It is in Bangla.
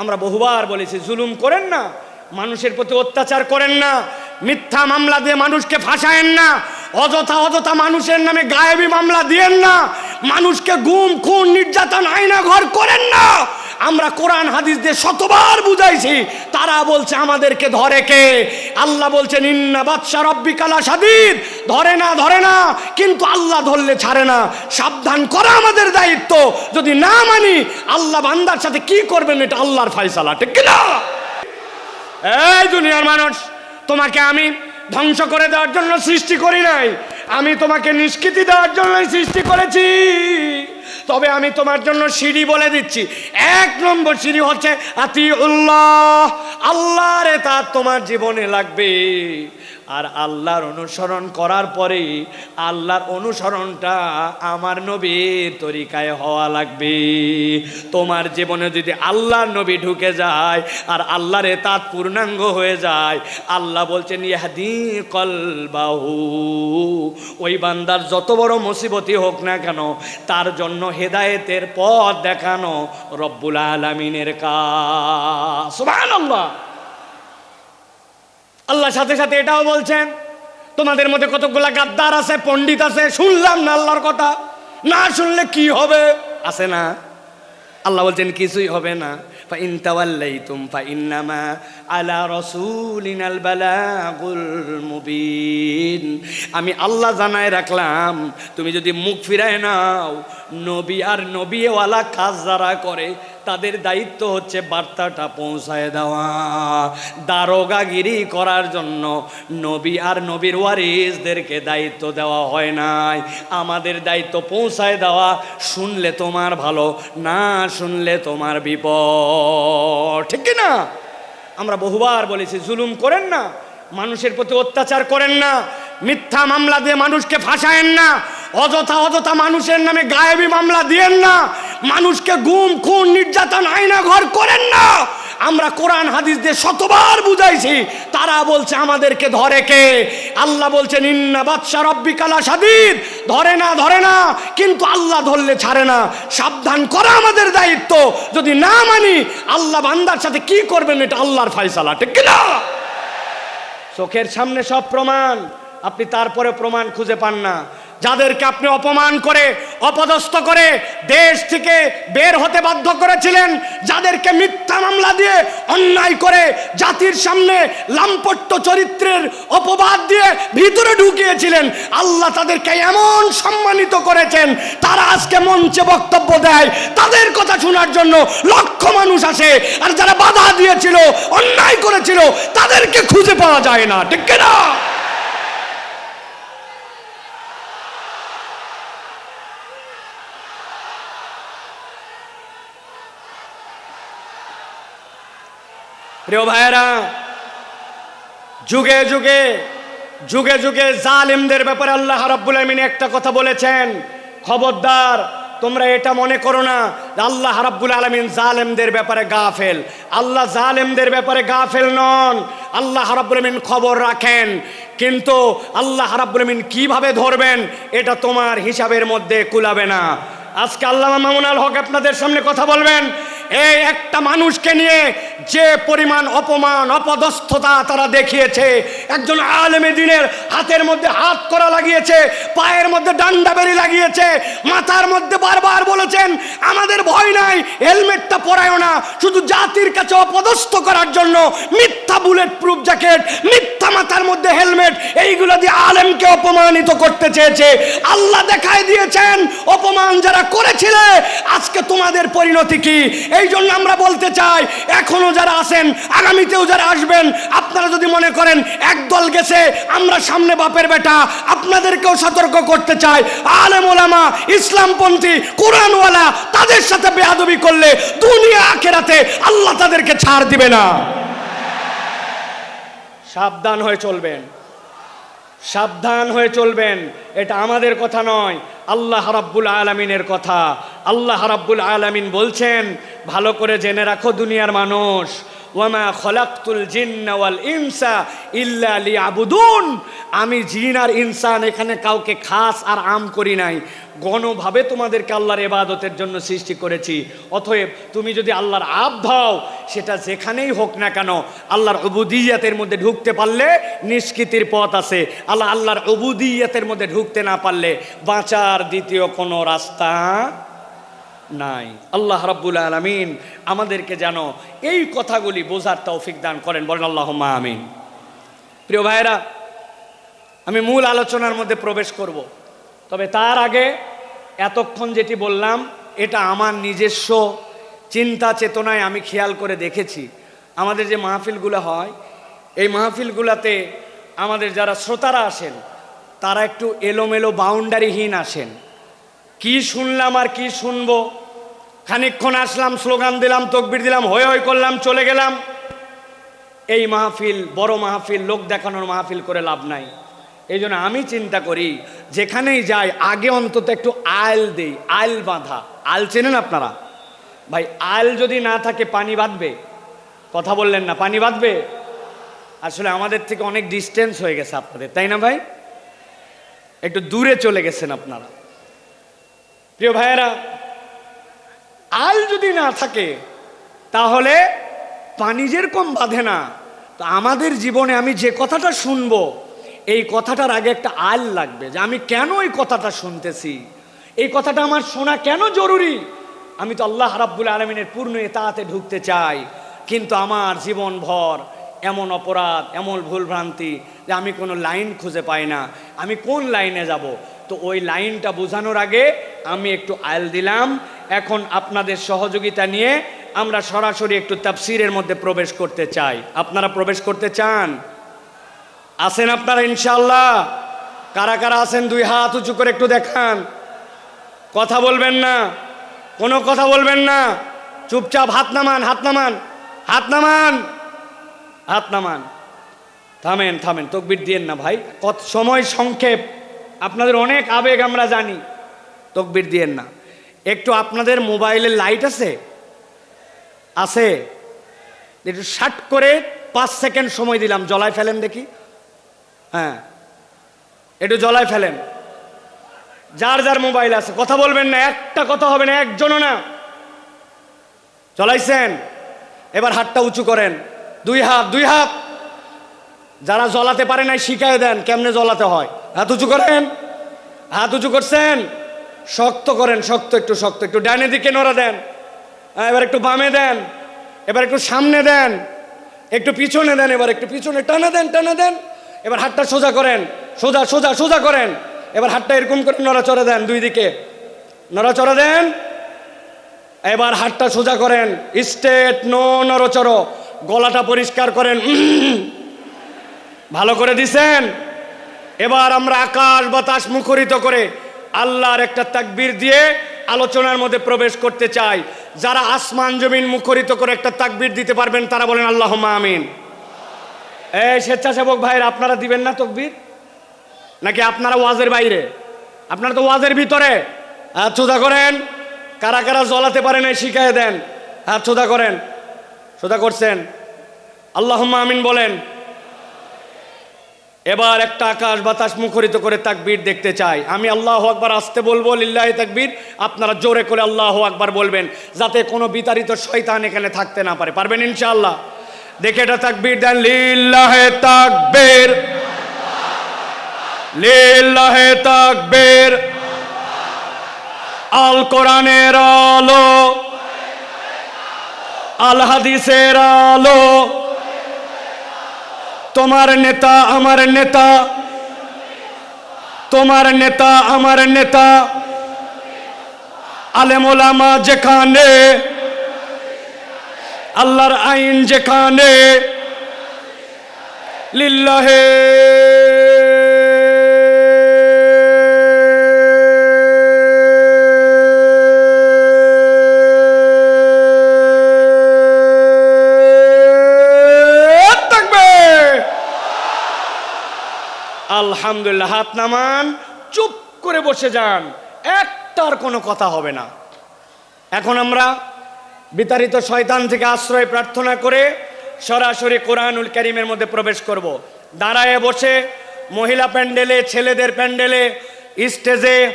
আমরা বহুবার বলেছি, জুলুম করেন না, মানুষের প্রতি অত্যাচার করেন না, মিথ্যা মামলা দিয়ে মানুষকে ফাঁসায়েন না, অযথা অযথা মানুষের নামে গায়েবি মামলা দিয়েন না, মানুষকে গুম, খুন, নির্যাতন আইনা ঘর করেন না। আমরা কোরআন, হাদিস দিয়ে শতবার বুঝাইছি তারা বলছে, আমাদেরকে ধরে কে? আল্লাহ বলছেন, ইন্না বাদশা রব্বিকালা সাদিদ ধরে না ধরে না, কিন্তু আল্লাহ ধরলে ছাড়ে না। সাবধান করা আমাদের দায়িত্ব। যদি না মানি, আল্লাহ বান্দার সাথে কি করবেন, এটা আল্লাহর ফাইসালা ঠিক কিনা? এই দুনিয়ার মানুষ, তোমাকে আমি ধ্বংস করে দেওয়ার জন্য সৃষ্টি করি নাই। আমি তোমাকে নিষ্কৃতি দেওয়ার জন্যই সৃষ্টি করেছি। তবে আমি তোমার জন্য সিঁড়ি বলে দিচ্ছি। এক নম্বর সিঁড়ি হচ্ছে আতি উল্লাহ রে তার তোমার জীবনে লাগবে। আর আল্লাহর অনুসরণ করার পরে আল্লাহর অনুসরণটা আমার নবীর তরিকায় হওয়া লাগবে। তোমার জীবনে যদি আল্লাহর নবী ঢুকে যায় আর আল্লাহরে তার পূর্ণাঙ্গ হয়ে যায়, আল্লাহ বলছেন ইহাদি কলবাহু। ওই বান্দার যত বড় মুসিবতই হোক না কেন, তার জন্য হেদায়েতের পথ দেখানো রব্বুল আলমিনের কাজ। সুবহানাল্লাহ! আল্লাহ সাথে সাথে এটাও বলছেন তোমাদের মধ্যে কতগুলা গাদ্দার আছে পণ্ডিত আছে শুনলাম না আল্লাহর কথা না শুনলে কি হবে আছে না আল্লাহ বলছেন কিছুই হবে না فإن توليتم فإنما على رسولنا البلاغ المبين আমি আল্লাহ জানায় রাখলাম তুমি যদি মুখ ফিরায় নাও নবী আর নবীওয়ালা কাজ যারা করে, তাদের দায়িত্ব হচ্ছে বার্তাটা পৌঁছায় দেওয়া। দারোগাগিরি করার জন্য নবী আর নবীর ওয়ারিসদেরকে দায়িত্ব দেওয়া হয় নাই। আমাদের দায়িত্ব পৌঁছায় দেওয়া, শুনলে তোমার ভালো, না শুনলে তোমার বিপদ। ঠিক না? আমরা বহুবার বলেছি, জুলুম করেন না, মানুষের প্রতি অত্যাচার করেন না, মিথ্যা মামলা দিয়ে মানুষকে ফাঁসায়েন না অযথা অযথা মানুষের নামে গায়েবী মামলা দিয়েন না। মানুষকে গুম, খুন, নির্যাতন আইনা ঘর করেন না। আমরা কোরআন হাদিস দিয়ে শতবার বুঝাইছি। তারা বলছে, আমাদেরকে ধরে কে? আল্লাহ বলছেন, ইন্না বাদশা রব্বিকালা সাদিদ ধরে না ধরে না, কিন্তু আল্লাহ ধরলে ছাড়ে না। সাবধান করা আমাদের দায়িত্ব। যদি না মানি, আল্লাহ বান্দার সাথে কি করবেন, এটা আল্লাহর ফাইসালা ঠিক কিনা? চোখের সামনে সব প্রমাণ। আপনি তারপরে প্রমাণ খুঁজে পান না। যাদেরকে আপনি অপমান করে, অপদস্থ করে দেশ থেকে বের হতে বাধ্য করেছিলেন, যাদেরকে মিথ্যা মামলা দিয়ে অন্যায় করে জাতির সামনে লাম্পট্য চরিত্রের অপবাদ দিয়ে ভিতরে ঢুকিয়েছিলেন, আল্লাহ তাদেরকে এমন সম্মানিত করেছেন, তারা আজকে মঞ্চে বক্তব্য দেয়, তাদের কথা শোনার জন্য লক্ষ মানুষ আসে, আর যারা বাধা দিয়েছিল, অন্যায় করেছিল, তাদেরকে খুঁজে পাওয়া যায় না, ঠিক না প্রিয় ভাইয়েরা, যুগে যুগে যুগে যুগে জালিমদের ব্যাপারে আল্লাহ রাব্বুল আমিন একটা কথা বলেছেন। খবরদার, তোমরা এটা মনে করো না আল্লাহ রাব্বুল আলমিন জালেমদের ব্যাপারে গাফেল। আল্লাহ জালেমদের ব্যাপারে গাফেল নন। আল্লাহ রাব্বুল আমিন খবর রাখেন। কিন্তু আল্লাহ রাব্বুল আমিন কীভাবে ধরবেন, এটা তোমার হিসাবের মধ্যে কুলাবে না। আজকে আল্লাহ মামুনাল হক আপনাদের সামনে কথা বলবেন। এই একটা মানুষকে নিয়ে যে পরিমাণ অপমান, অপদস্থতা তারা দেখিয়েছে, একজন আলেমে দিনের হাতের মধ্যে হাত করা লাগিয়েছে, পায়ের মধ্যে ডান্ডা বেরি লাগিয়েছে, মাথার মধ্যে বারবার বলেছেন, আমাদের ভয় নাই, হেলমেটটা পরায়ও না, শুধু জাতির কাছে অপদস্থ করার জন্য মিথ্যা বুলেট প্রুফ জ্যাকেট, মিথ্যা মাথার মধ্যে হেলমেট, এইগুলো দিয়ে আলেমকে অপমানিত করতে চেয়েছে। আল্লাহ দেখায় দিয়েছেন, অপমান যারা করেছিলে, আজকে তোমাদের পরিণতি কি? এই জন্য আমরা বলতে চাই, এখনও যারা আছেন, আগামীতেও যারা আসবেন, আপনারা যদি মনে করেন একদল গেছে, আমরা সামনে বাপের বেটা, আপনাদেরকেও সতর্ক করতে চাই। আলেম ওলামা, ইসলামপন্থী, কোরআনওয়ালা, তাদের সাথে বেয়াদবি করলে দুনিয়া আখেরাতে আল্লাহ তাদেরকে ছাড় দিবে না। সাবধান হয়ে চলবেন। সাবধান হয়ে চলবেন। এটা আমাদের কথা নয়, আল্লাহ রাব্বুল আলামিনের কথা। আল্লাহ রাব্বুল আলামিন বলছেন, ভালো করে জেনে রাখো দুনিয়ার মানুষ, ওয়ামা খলাকতুল জিন্না ওয়াল ইনসা ইল্লা লিয়াবুদুন। আমি জিন আর ইনসান এখানে কাউকে খাস আর আম করি নাই। গণভাবে তোমাদেরকে আল্লাহর এবাদতের জন্য সৃষ্টি করেছি। অতএব তুমি যদি আল্লাহর আব ধাও সেটা যেখানেই হোক না কেন, আল্লাহর অবুদিয়াতের মধ্যে ঢুকতে পারলে নিষ্কৃতির পথ আছে। আল্লাহ আল্লাহর অবুদিয়াতের মধ্যে ঢুকতে না পারলে বাঁচার দ্বিতীয় কোনো রাস্তা নাই। আল্লাহ রাব্বুল আলমিন আমাদেরকে যেন এই কথাগুলি বোঝার তৌফিক দান করেন। বলেন আল্লাহ আমিন। প্রিয় ভাইরা আমি মূল আলোচনার মধ্যে প্রবেশ করব। তবে তার আগে এতক্ষণ যেটি বললাম, এটা আমার নিজস্ব চিন্তা চেতনায় আমি খেয়াল করে দেখেছি। আমাদের যে মাহফিলগুলো হয়, এই মাহফিলগুলোতে আমাদের যারা শ্রোতারা আসেন, তারা একটু এলোমেলো, বাউন্ডারিহীন আসেন। কি শুনলাম আর কি শুনব? খানিকক্ষণ আসলাম, স্লোগান দিলাম, তকবির দিলাম হয়ে হয়ে করলাম, চলে গেলাম। এই মাহফিল, বড় মাহফিল, লোক দেখানোর মাহফিল করে লাভ নাই। এই জন্য আমি চিন্তা করি, যেখানেই যাই, আগে অন্তত একটু আল দেই, আল বাঁধা। আল চেনেন আপনারা? ভাই, আল যদি না থাকে, পানি বাঁধবে? কথা বললেন না, পানি বাঁধবে? আসলে আমাদের থেকে অনেক ডিস্টেন্স হয়ে গেছে আপনাদের, তাই না ভাই? একটু দূরে চলে গেছেন আপনারা। প্রিয় ভাইয়েরা, আল যদি না থাকে, তাহলে পানি যেরকম বাঁধে না। তো আমাদের জীবনে আমি যে কথাটা শুনব, এই কথাটার আগে একটা আল লাগবে যে আমি কেন এই কথাটা শুনতেছি? এই কথাটা আমার শোনা কেন জরুরি? আমি তো আল্লাহ রাব্বুল আলমিনের পূর্ণ তাতে ঢুকতে চাই, কিন্তু আমার জীবন ভর এমন অপরাধ, এমন ভুলভ্রান্তি যে আমি কোনো লাইন খুঁজে পাই না। আমি কোন লাইনে যাব? তো ওই লাইনটা বোঝানোর আগে আমি একটু আল দিলাম। এখন আপনাদের সহযোগিতা নিয়ে আমরা সরাসরি একটু তাফসিরের মধ্যে প্রবেশ করতে চাই। আপনারা প্রবেশ করতে চান? আছেন আপনারা ইনশাল্লাহ কারা কারা আছেন? দুই হাত উঁচু করে একটু দেখান। কথা বলবেন না। কোনো কথা বলবেন না। চুপচাপ হাত নামান হাত নামান হাত নামান। হাত নামান। থামেন থামেন, তকবির দিয়েন না ভাই। কত সময় সংক্ষেপ। আপনাদের অনেক আবেগ আমরা জানি। তকবির দিয়েন না। একটু আপনাদের মোবাইলে লাইট আছে? আছে? একটু শার্ট করে পাঁচ সেকেন্ড সময় দিলাম জলায় ফেলেন দেখি। হ্যাঁ। একটু জলায় ফেলেন। যার যার মোবাইল আছে, কথা বলবেন না, একটা কথা হবে না, একজনও না। চলাইছেন এবার হাতটা উঁচু করেন। দুই হাত দুই হাত। যারা জ্বলাতে পারে নাই শিখাই দেন, কেমনে জ্বলাতে হয়। হাত উঁচু করেন। হাত উঁচু করছেন? শক্ত করেন, শক্ত, একটু শক্ত, একটু ডানে দিকে নড়া দেন। এবার একটু বামে দেন, এবার একটু সামনে দেন, একটু পিছনে দেন, এবার একটু পিছনে টানা দেন টানা দেন, এবার হাতটা সোজা করেন, সোজা সোজা সোজা করেন, এবার হাতটা এরকম করে নড়াচড়া দেন দুই দিকে। নড়াচড়া দেন, এবার হাতটা সোজা করেন স্টেট নো নড়চড়, গলাটা পরিষ্কার করেন ভালো করে দিছেন? এবার আমরা আকাশ বাতাস মুখরিত করে আল্লাহর একটা তাকবীর দিয়ে আলোচনার মধ্যে প্রবেশ করতে চাই। যারা আসমান জমিন মুখরিত করে একটা তাকবীর দিতে পারবেন, তারা বলেন আল্লাহ আমিন। এই স্বেচ্ছাসেবক ভাইয়ের, আপনারা দিবেন না তকবীর? নাকি আপনারা ওয়াজের বাইরে? আপনারা তো ওয়াজের ভিতরে। হাত সোজা করেন। কারা কারা জ্বলাতে পারে না শিখাই দেন। হাত সোজা করেন। সোজা করছেন। আল্লাহ আমিন বলেন। এবার একটা আকাশ বাতাস মুখরিত করে তাকবীর দেখতে চাই। আমি আল্লাহ আকবার আসতে বলব, লিল্লাহ তাকবীর। আপনারা জোরে করে আল্লাহ আকবার বলবেন, যাতে কোনো বিতাড়িত শয়তান এখানে থাকতে না পারে। পারবেন ইনশাআল্লাহ? দেখে এটা তাকবীর দেন, লিল্লাহে তাকবীর। লিল্লাহে তাকবীর। আল কোরআনের আলো, আল হাদিসের আলো। তোমার নেতা আমার নেতা তোমার নেতা আমার নেতা আলেমোলামা যেখানে আল্লাহর আইন যেখানে লিল্লাহে তাকবীর আলহামদুলিল্লাহ, হাত নামান, চুপ করে বসে যান। একটার কোনো কথা হবে না। এখন আমরা বিতাড়িত শয়তান থেকে আশ্রয় প্রার্থনা করে সরাসরি কোরআনুল করিমের মধ্যে প্রবেশ করব। দাঁড়ায় বসে মহিলা প্যান্ডেলে, ছেলেদের প্যান্ডেলে, স্টেজে